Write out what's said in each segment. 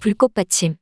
불꽃 받침.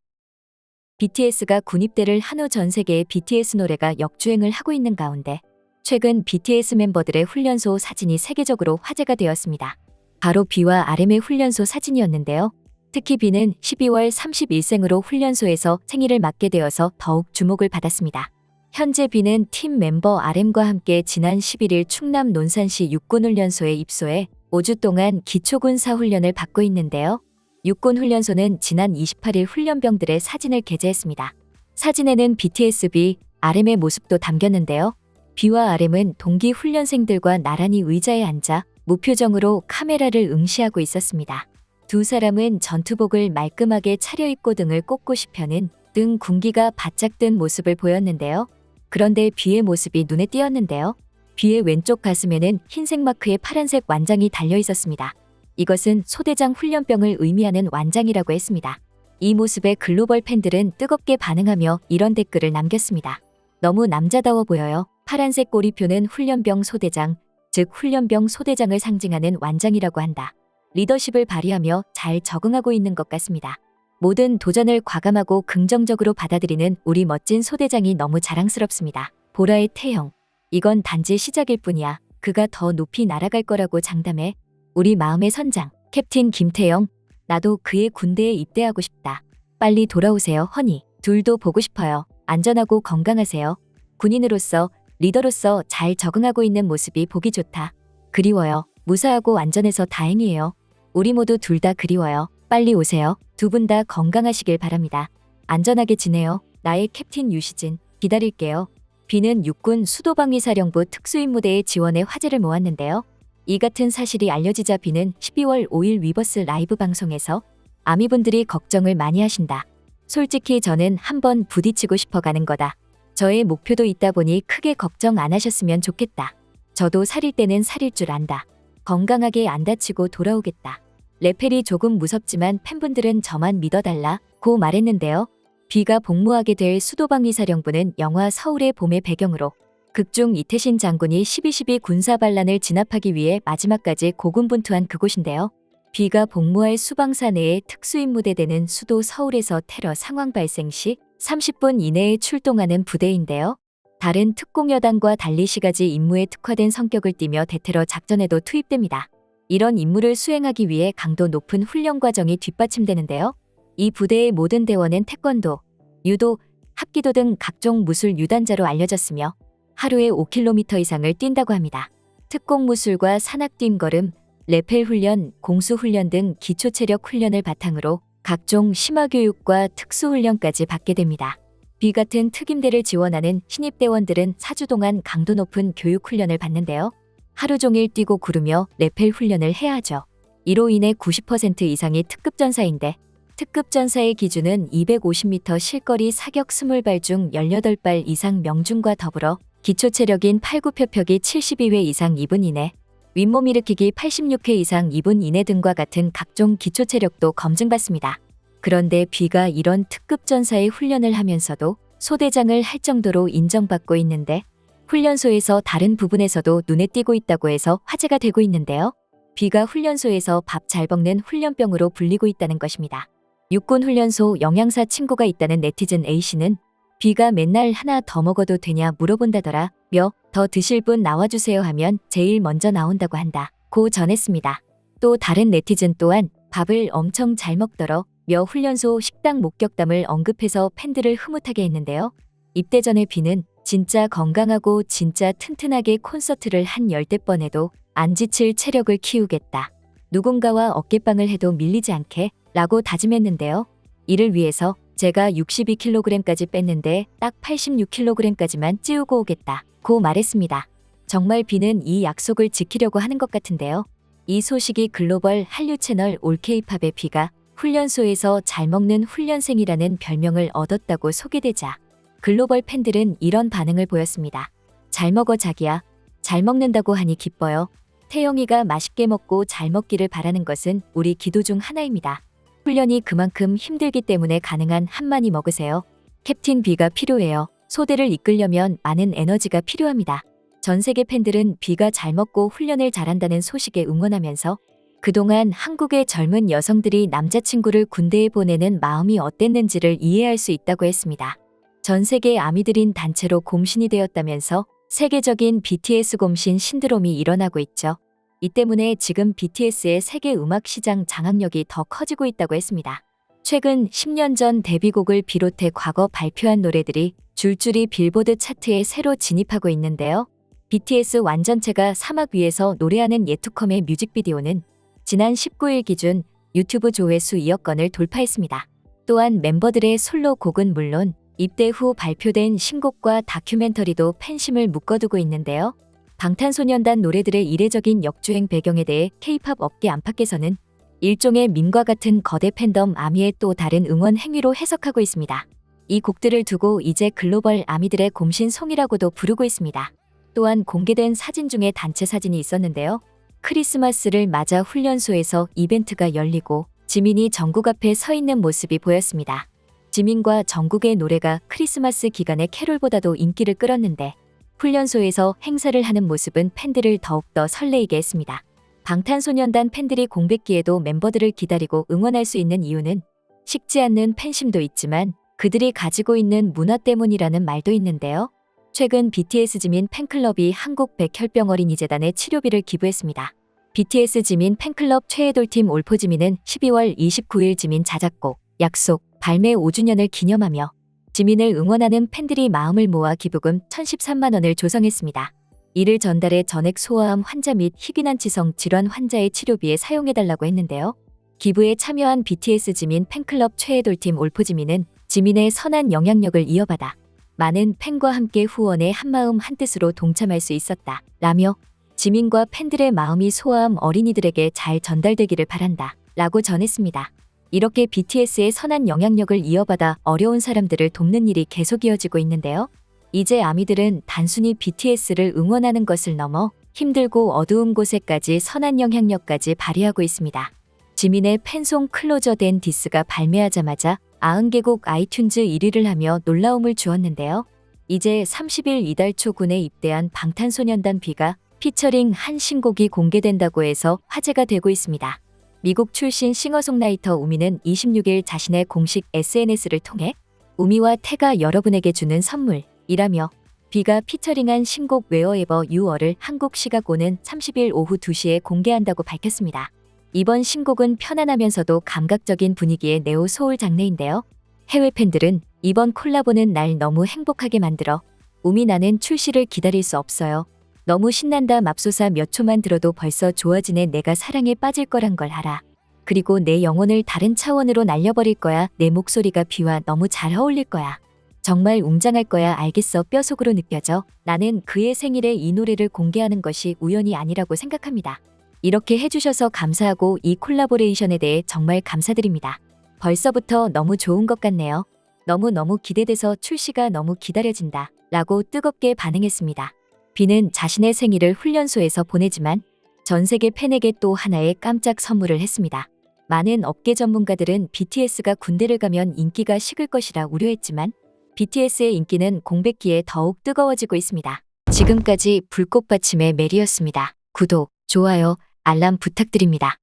BTS가 군입대를 한 후 전 세계의 BTS 노래가 역주행을 하고 있는 가운데 최근 BTS 멤버들의 훈련소 사진이 세계적으로 화제가 되었습니다. 바로 비와 RM의 훈련소 사진이었는데요. 특히 비는 12월 31생으로 훈련소에서 생일을 맞게 되어서 더욱 주목을 받았습니다. 현재 비는 팀 멤버 RM과 함께 지난 11일 충남 논산시 육군훈련소에 입소해 5주 동안 기초군사 훈련을 받고 있는데요. 육군훈련소는 지난 28일 훈련병들의 사진을 게재했습니다. 사진에는 BTSB, RM의 모습도 담겼는데요. B와 RM은 동기 훈련생들과 나란히 의자에 앉아 무표정으로 카메라를 응시하고 있었습니다. 두 사람은 전투복을 말끔하게 차려입고 등을 꼿꼿이 펴는 등 군기가 바짝 든 모습을 보였는데요. 그런데 B의 모습이 눈에 띄었는데요. B의 왼쪽 가슴에는 흰색 마크에 파란색 완장이 달려 있었습니다. 이것은 소대장 훈련병을 의미하는 완장이라고 했습니다. 이 모습에 글로벌 팬들은 뜨겁게 반응하며 이런 댓글을 남겼습니다. 너무 남자다워 보여요. 파란색 꼬리표는 훈련병 소대장, 즉 훈련병 소대장을 상징하는 완장이라고 한다. 리더십을 발휘하며 잘 적응하고 있는 것 같습니다. 모든 도전을 과감하고 긍정적으로 받아들이는 우리 멋진 소대장이 너무 자랑스럽습니다. 보라의 태형. 이건 단지 시작일 뿐이야. 그가 더 높이 날아갈 거라고 장담해. 우리 마음의 선장, 캡틴 김태영. 나도 그의 군대에 입대하고 싶다. 빨리 돌아오세요, 허니. 둘도 보고 싶어요. 안전하고 건강하세요. 군인으로서, 리더로서 잘 적응하고 있는 모습이 보기 좋다. 그리워요. 무사하고 안전해서 다행이에요. 우리 모두 둘 다 그리워요. 빨리 오세요. 두 분 다 건강하시길 바랍니다. 안전하게 지내요. 나의 캡틴 유시진. 기다릴게요. 비는 육군 수도방위사령부 특수임무대의 지원에 화제를 모았는데요. 이 같은 사실이 알려지자 비는 12월 5일 위버스 라이브 방송에서 아미분들이 걱정을 많이 하신다. 솔직히 저는 한번 부딪히고 싶어 가는 거다. 저의 목표도 있다 보니 크게 걱정 안 하셨으면 좋겠다. 저도 살일 때는 살일 줄 안다. 건강하게 안 다치고 돌아오겠다. 레펠이 조금 무섭지만 팬분들은 저만 믿어달라 고 말했는데요. 비가 복무하게 될 수도방위사령부는 영화 서울의 봄의 배경으로 극중 이태신 장군이 12.12 군사반란을 진압하기 위해 마지막까지 고군분투한 그곳인데요. 비가 복무할 수방사 내에 특수임무대대는 수도 서울에서 테러 상황 발생 시 30분 이내에 출동하는 부대인데요. 다른 특공여단과 달리 시가지 임무에 특화된 성격을 띠며 대테러 작전에도 투입됩니다. 이런 임무를 수행하기 위해 강도 높은 훈련 과정이 뒷받침되는데요. 이 부대의 모든 대원은 태권도, 유도, 합기도 등 각종 무술 유단자로 알려졌으며 하루에 5km 이상을 뛴다고 합니다. 특공 무술과 산악 뛴걸음, 레펠 훈련, 공수 훈련 등 기초 체력 훈련을 바탕으로 각종 심화 교육과 특수 훈련까지 받게 됩니다. 비 같은 특임대를 지원하는 신입대원들은 4주 동안 강도 높은 교육 훈련을 받는데요. 하루 종일 뛰고 구르며 레펠 훈련을 해야 하죠. 이로 인해 90% 이상이 특급 전사인데 특급 전사의 기준은 250m 실거리 사격 20발 중 18발 이상 명중과 더불어 기초 체력인 8구표표기 72회 이상 2분 이내, 윗몸 일으키기 86회 이상 2분 이내 등과 같은 각종 기초 체력도 검증받습니다. 그런데 비가 이런 특급 전사의 훈련을 하면서도 소대장을 할 정도로 인정받고 있는데 훈련소에서 다른 부분에서도 눈에 띄고 있다고 해서 화제가 되고 있는데요. 비가 훈련소에서 밥 잘 먹는 훈련병으로 불리고 있다는 것입니다. 육군 훈련소 영양사 친구가 있다는 네티즌 A씨는 비가 맨날 하나 더 먹어도 되냐 물어본다더라. 며 더 드실 분 나와주세요 하면 제일 먼저 나온다고 한다. 고 전했습니다. 또 다른 네티즌 또한 밥을 엄청 잘 먹더러 며 훈련소 식당 목격담을 언급해서 팬들을 흐뭇하게 했는데요. 입대 전에 비는 진짜 건강하고 진짜 튼튼하게 콘서트를 한 열대 번 해도 안 지칠 체력을 키우겠다. 누군가와 어깨빵을 해도 밀리지 않게 라고 다짐했는데요. 이를 위해서 제가 62kg까지 뺐는데 딱 86kg까지만 찌우고 오겠다. 고 말했습니다. 정말 비는 이 약속을 지키려고 하는 것 같은데요. 이 소식이 글로벌 한류 채널 올케이팝의 비가 훈련소에서 잘 먹는 훈련생이라는 별명을 얻었다고 소개되자 글로벌 팬들은 이런 반응을 보였습니다. 잘 먹어 자기야. 잘 먹는다고 하니 기뻐요. 태영이가 맛있게 먹고 잘 먹기를 바라는 것은 우리 기도 중 하나입니다. 훈련이 그만큼 힘들기 때문에 가능한 한 많이 먹으세요. 캡틴 비가 필요해요. 소대를 이끌려면 많은 에너지가 필요합니다. 전 세계 팬들은 비가 잘 먹고 훈련을 잘한다는 소식에 응원하면서 그동안 한국의 젊은 여성들이 남자친구를 군대에 보내는 마음이 어땠는지를 이해할 수 있다고 했습니다. 전 세계 아미들인 단체로 곰신이 되었다면서 세계적인 BTS 곰신 신드롬이 일어나고 있죠. 이 때문에 지금 BTS의 세계 음악 시장 장악력이 더 커지고 있다고 했습니다. 최근 10년 전 데뷔곡을 비롯해 과거 발표한 노래들이 줄줄이 빌보드 차트에 새로 진입하고 있는데요. BTS 완전체가 사막 위에서 노래하는 예투컴의 뮤직비디오는 지난 19일 기준 유튜브 조회수 2억 건을 돌파했습니다. 또한 멤버들의 솔로 곡은 물론 입대 후 발표된 신곡과 다큐멘터리도 팬심을 묶어두고 있는데요. 방탄소년단 노래들의 이례적인 역주행 배경에 대해 K-팝 업계 안팎에서는 일종의 밈과 같은 거대 팬덤 아미의 또 다른 응원 행위로 해석하고 있습니다. 이 곡들을 두고 이제 글로벌 아미들의 곰신송이라고도 부르고 있습니다. 또한 공개된 사진 중에 단체 사진이 있었는데요. 크리스마스를 맞아 훈련소에서 이벤트가 열리고 지민이 전국 앞에 서 있는 모습이 보였습니다. 지민과 정국의 노래가 크리스마스 기간의 캐롤보다도 인기를 끌었는데 훈련소에서 행사를 하는 모습은 팬들을 더욱더 설레이게 했습니다. 방탄소년단 팬들이 공백기에도 멤버들을 기다리고 응원할 수 있는 이유는 식지 않는 팬심도 있지만 그들이 가지고 있는 문화 때문이라는 말도 있는데요. 최근 BTS 지민 팬클럽이 한국 백혈병 어린이재단에 치료비를 기부했습니다. BTS 지민 팬클럽 최애돌팀 올포지민은 12월 29일 지민 자작곡 약속 발매 5주년을 기념하며 지민을 응원하는 팬들이 마음을 모아 기부금 1,013만 원을 조성했습니다. 이를 전달해 전액 소아암 환자 및 희귀난치성 질환 환자의 치료비에 사용해달라고 했는데요. 기부에 참여한 BTS 지민 팬클럽 최애돌팀 올포지민은 지민의 선한 영향력을 이어받아 많은 팬과 함께 후원에 한마음 한뜻으로 동참할 수 있었다. 라며 지민과 팬들의 마음이 소아암 어린이들에게 잘 전달되기를 바란다. 라고 전했습니다. 이렇게 BTS의 선한 영향력을 이어받아 어려운 사람들을 돕는 일이 계속 이어지고 있는데요. 이제 아미들은 단순히 BTS를 응원하는 것을 넘어 힘들고 어두운 곳에까지 선한 영향력까지 발휘하고 있습니다. 지민의 팬송 클로저 된 디스가 발매하자마자 90개국 아이튠즈 1위를 하며 놀라움을 주었는데요. 이제 30일 이달 초 군에 입대한 방탄소년단 비가 피처링 한 신곡이 공개된다고 해서 화제가 되고 있습니다. 미국 출신 싱어송라이터 우미는 26일 자신의 공식 SNS를 통해 우미와 태가 여러분에게 주는 선물이라며 비가 피처링한 신곡 웨어에버 유어를 한국 시각 오는 30일 오후 2시에 공개한다고 밝혔습니다. 이번 신곡은 편안하면서도 감각적인 분위기의 네오 소울 장르인데요. 해외 팬들은 이번 콜라보는 날 너무 행복하게 만들어 우미 나는 출시를 기다릴 수 없어요. 너무 신난다 맙소사 몇 초만 들어도 벌써 좋아지네 내가 사랑에 빠질 거란 걸 알아. 그리고 내 영혼을 다른 차원으로 날려버릴 거야. 내 목소리가 비와 너무 잘 어울릴 거야. 정말 웅장할 거야. 알겠어. 뼈속으로 느껴져. 나는 그의 생일에 이 노래를 공개하는 것이 우연이 아니라고 생각합니다. 이렇게 해주셔서 감사하고 이 콜라보레이션에 대해 정말 감사드립니다. 벌써부터 너무 좋은 것 같네요. 너무너무 기대돼서 출시가 너무 기다려진다. 라고 뜨겁게 반응했습니다. 비는 자신의 생일을 훈련소에서 보내지만 전 세계 팬에게 또 하나의 깜짝 선물을 했습니다. 많은 업계 전문가들은 BTS가 군대를 가면 인기가 식을 것이라 우려했지만 BTS의 인기는 공백기에 더욱 뜨거워지고 있습니다. 지금까지 불꽃받침의 메리였습니다. 구독, 좋아요, 알람 부탁드립니다.